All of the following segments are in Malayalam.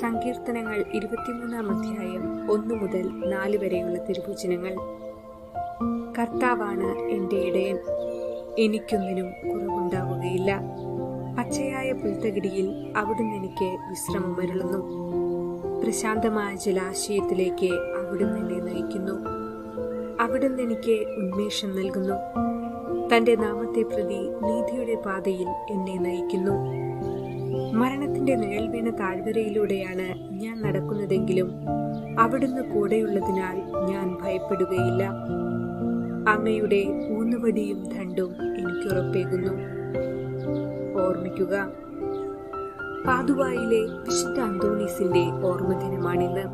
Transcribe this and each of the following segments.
സങ്കീർത്തനങ്ങൾ ഇരുപത്തിമൂന്നാം അധ്യായം ഒന്നു മുതൽ നാല് വരെയുള്ള തിരുവചനങ്ങൾ. കർത്താവാണ് എന്റെ ഇടയൻ. എനിക്കൊന്നിനും കുറവുണ്ടാവുകയില്ല. പച്ചയായ പുൽത്തകിടിയിൽ അവിടുന്ന് എനിക്ക് വിശ്രമം വരുളുന്നു. പ്രശാന്തമായ ജലാശയത്തിലേക്ക് അവിടുന്ന് എന്നെ നയിക്കുന്നു. അവിടുന്ന് എനിക്ക് ഉന്മേഷം നൽകുന്നു. തന്റെ നാമത്തെ പ്രതി നീതിയുടെ പാതയിൽ എന്നെ നയിക്കുന്നു. മരണത്തിന്റെ നിഴൽ വീണ താഴ്വരയിലൂടെയാണ് ഞാൻ നടക്കുന്നതെങ്കിലും അവിടുന്ന് കൂടെയുള്ളതിനാൽ ഞാൻ ഭയപ്പെടുകയില്ല. അങ്ങയുടെ ഊന്നുവടിയും തണ്ടും എനിക്ക് ഉറപ്പേകുന്നു. ഓർമ്മിക്കുക പാതുവായിലെ വിശുദ്ധ അന്തോണീസിന്റെ ഓർമ്മദിനമാണിന്ന്.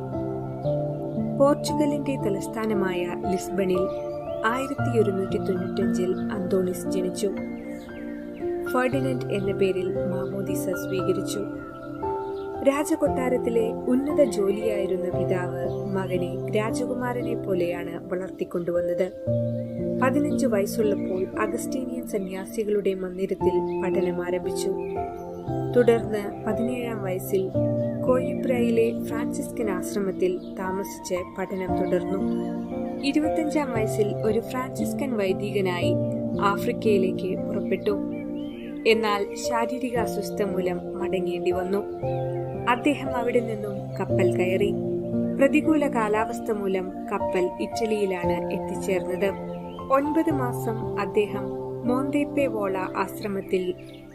പോർച്ചുഗലിന്റെ തലസ്ഥാനമായ ലിസ്ബണിൽ ആയിരത്തി ഒരുന്നൂറ്റി തൊണ്ണൂറ്റഞ്ചിൽ അന്തോണിസ് ജനിച്ചു. ഫെർഡിനൻഡ് എന്ന പേരിൽ മാമോദിസ സ്വീകരിച്ചു. രാജകൊട്ടാരത്തിലെ ഉന്നത ജോലിയായിരുന്ന പിതാവ് മകനെ രാജകുമാരനെ പോലെയാണ് വളർത്തിക്കൊണ്ടുവന്നത്. പതിനഞ്ച് വയസ്സുള്ളപ്പോൾ അഗസ്റ്റീനിയൻ സന്യാസികളുടെ മന്ദിരത്തിൽ പഠനം ആരംഭിച്ചു. തുടർന്ന് പതിനേഴാം വയസ്സിൽ കോയിബ്രയിലെ ഫ്രാൻസിസ്കൻ ആശ്രമത്തിൽ താമസിച്ച് പഠനം തുടർന്നു. ഇരുപത്തഞ്ചാം വയസ്സിൽ ഒരു ഫ്രാൻസിസ്കൻ വൈദികനായി ആഫ്രിക്കയിലേക്ക് പുറപ്പെട്ടു. എന്നാൽ ശാരീരിക അസ്വസ്ഥ മൂലം മടങ്ങേണ്ടി വന്നു. അദ്ദേഹം അവിടെ നിന്നും കപ്പൽ കയറി. പ്രതികൂല കാലാവസ്ഥ മൂലം കപ്പൽ ഇറ്റലിയിലാണ് എത്തിച്ചേർന്നത്. ഒൻപത് മാസം അദ്ദേഹം മോന്തേപ്പേവോള ആശ്രമത്തിൽ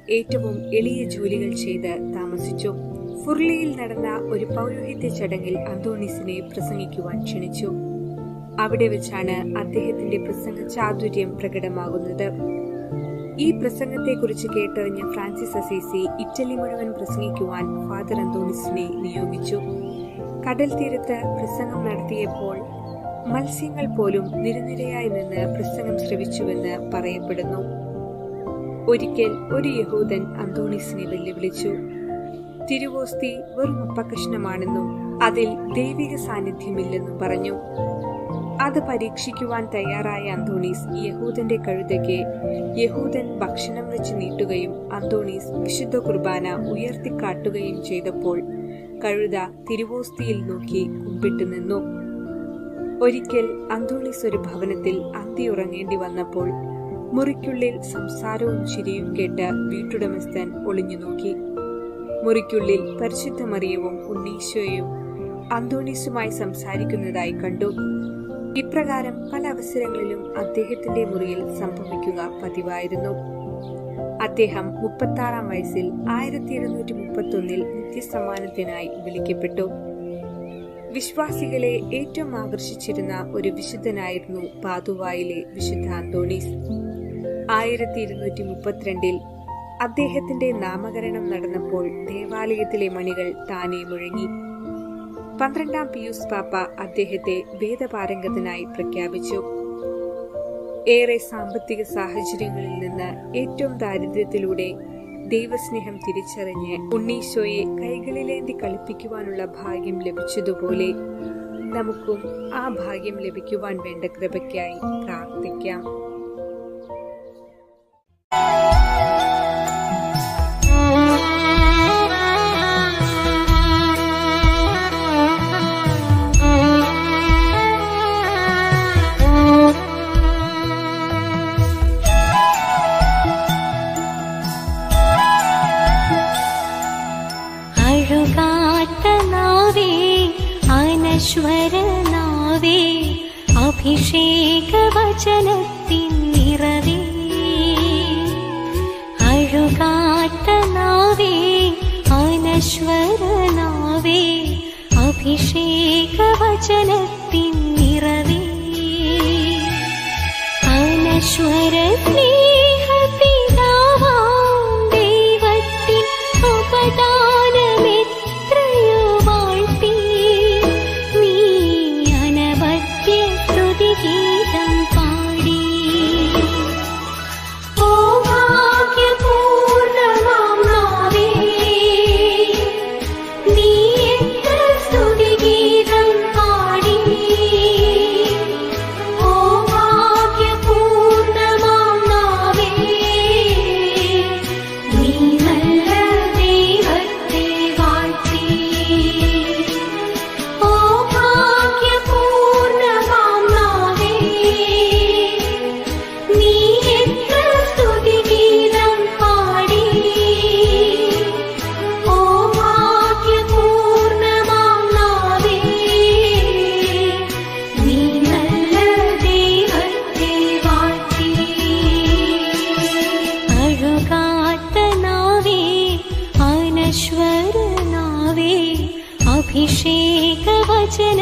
ഏറ്റവും എളിയ ജോലികൾ ചെയ്ത് താമസിച്ചു. ഫുർലിയിൽ നടന്ന ഒരു പൗരോഹിത്യ ചടങ്ങിൽ അന്തോണിസിനെ പ്രസംഗിക്കുവാൻ ക്ഷണിച്ചു. അവിടെ വെച്ചാണ് അദ്ദേഹത്തിന്റെ പ്രസംഗ ചാതുര്യം പ്രകടമാകുന്നത്. ഈ പ്രസംഗത്തെക്കുറിച്ച് കേട്ടറിഞ്ഞ ഫ്രാൻസിസ് അസീസി ഇറ്റലി മുഴുവൻ പ്രസംഗിക്കുവാൻ ഫാദർ അന്തോണിസിനെ നിയോഗിച്ചു. കടൽ തീരത്ത് പ്രസംഗം നടത്തിയപ്പോൾ മത്സ്യങ്ങൾ പോലും നിരനിരയായി നിന്ന് പ്രസംഗം ശ്രവിച്ചുവെന്ന് പറയപ്പെടുന്നു. ഒരിക്കൽ ഒരു യഹൂദൻ അന്തോണീസിനെ വെല്ലുവിളിച്ചു. തിരുവോസ്തി വെറും അപ്പകഷ്ണമാണെന്നും അതിൽ ദൈവിക സാന്നിധ്യമില്ലെന്നും പറഞ്ഞു. അത് പരീക്ഷിക്കുവാൻ തയ്യാറായ അന്തോണീസ് യഹൂദന്റെ കഴുതയ്ക്ക് യഹൂദൻ ഭക്ഷണം വെച്ച് നീട്ടുകയും അന്തോണീസ് വിശുദ്ധ കുർബാന ഉയർത്തിക്കാട്ടുകയും ചെയ്തപ്പോൾ കഴുത തിരുവോസ്തിയിൽ നോക്കി കുമ്പിട്ടു നിന്നു. ഒരിക്കൽ അന്തോണീസ് ഒരു ഭവനത്തിൽ അന്തി ഉറങ്ങേണ്ടി വന്നപ്പോൾ മുറിക്കുള്ളിൽ സംസാരവും ചിരിയും കേട്ട് വീട്ടുടമസ്ഥൻ ഒളിഞ്ഞു നോക്കി. മുറിക്കുള്ളിൽ പരിശുദ്ധ മറിയവും ഉണ്ണീശോയും അന്തോണീസുമായി സംസാരിക്കുന്നതായി കണ്ടു. ഇപ്രകാരം പല അവസരങ്ങളിലും അദ്ദേഹത്തിന്റെ മുറിയിൽ സംഭവിക്കുക പതിവായിരുന്നു. അദ്ദേഹം മുപ്പത്താറാം വയസ്സിൽ ആയിരത്തി എഴുന്നൂറ്റി മുപ്പത്തി ഒന്നിൽ നിത്യസമ്മാനത്തിനായി വിളിക്കപ്പെട്ടു. വിശ്വാസികളെ ഏറ്റവും ആകർഷിച്ചിരുന്ന ഒരു വിശുദ്ധനായിരുന്നു പാതുവായിലെ വിശുദ്ധ അന്തോണീസ് ആയിരത്തി ഇരുന്നൂറ്റി മുപ്പത്തിരണ്ടിൽ അദ്ദേഹത്തിന്റെ നാമകരണം നടന്നപ്പോൾ ദേവാലയത്തിലെ മണികൾ താനെ മുഴങ്ങി. പന്ത്രണ്ടാം പിയൂസ് പാപ്പ അദ്ദേഹത്തെ വേദപാരംഗതനായി പ്രഖ്യാപിച്ചു. ഏറെ സാമ്പത്തിക സാഹചര്യങ്ങളിൽ നിന്ന് ഏറ്റവും ദാരിദ്ര്യത്തിലൂടെ ദൈവസ്നേഹം തിരിച്ചറിഞ്ഞ് ഉണ്ണീശോയെ കൈകളിലേന്തി കളിപ്പിക്കുവാനുള്ള ഭാഗ്യം ലഭിച്ചതുപോലെ നമുക്കും ആ ഭാഗ്യം ലഭിക്കുവാൻ വേണ്ട കൃപയ്ക്കായി പ്രാർത്ഥിക്കാം. അനശ്വര നാവേ അഭിഷേക വചനത്തിൻ നിറവേ. അനശ്വര अभिषेकवचन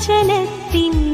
അഭിഷേക